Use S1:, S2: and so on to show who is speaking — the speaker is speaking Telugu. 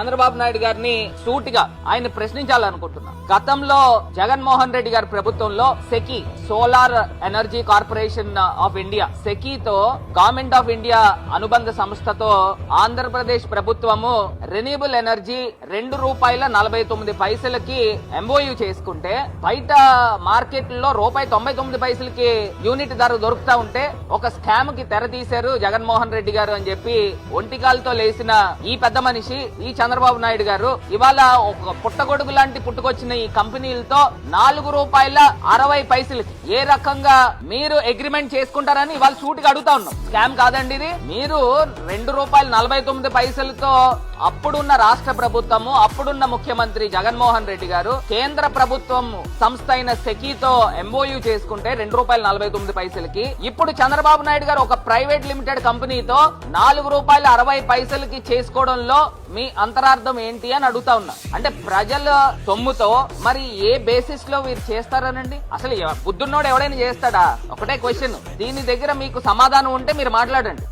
S1: చంద్రబాబు నాయుడు గారిని సూటిగా ఆయన ప్రశ్నించాలనుకుంటున్నా. గతంలో జగన్మోహన్ రెడ్డి గారి ప్రభుత్వంలో SECI solar energy corporation of India సెకీతో government of India అనుబంధ సంస్థతో ఆంధ్రప్రదేశ్ ప్రభుత్వము రెన్యూబుల్ ఎనర్జీ రెండు రూపాయల నలభై తొమ్మిది పైసలకి ఎంఓయూ చేసుకుంటే బయట మార్కెట్లో రూపాయి తొంభై తొమ్మిది పైసలకి యూనిట్ ధర దొరుకుతా ఉంటే ఒక స్కామ్కి తెర తీశారు జగన్మోహన్ రెడ్డి గారు అని చెప్పి ఒంటికాలతో లేసిన ఈ పెద్ద మనిషి ఈ చంద్రబాబు నాయుడు గారు ఇవాళ ఒక పుట్టగొడుగు లాంటి పుట్టుకొచ్చిన ఈ కంపెనీలతో నాలుగు రూపాయల అరవై పైసలకి ఏ రకంగా మీరు అగ్రిమెంట్ చేసుకుంటారని ఇవాళ సూటిగా అడుగుతా ఉన్నాం. స్కామ్ కాదండి ఇది. మీరు రెండు రూపాయల నలభై తొమ్మిది పైసలతో అప్పుడున్న రాష్ట్ర ప్రభుత్వము అప్పుడున్న ముఖ్యమంత్రి జగన్మోహన్ రెడ్డి గారు కేంద్ర ప్రభుత్వం సంస్థ అయిన సెకీతో ఎంఓయు చేసుకుంటే రెండు రూపాయల నలభై తొమ్మిది పైసలకి. ఇప్పుడు చంద్రబాబు నాయుడు గారు ఒక ప్రైవేట్ లిమిటెడ్ కంపెనీతో నాలుగు రూపాయల అరవై పైసలకి చేసుకోవడంలో మీ అంతరార్థం ఏంటి అని అడుగుతా ఉన్నా. అంటే ప్రజల సొమ్ముతో మరి ఏ బేసిస్లో మీరు చేస్తారనండి? అసలు బుద్ధున్నోడు ఎవడైనా చేస్తాడా? ఒకటే క్వశ్చన్. దీని దగ్గర మీకు సమాధానం ఉంటే మీరు మాట్లాడండి.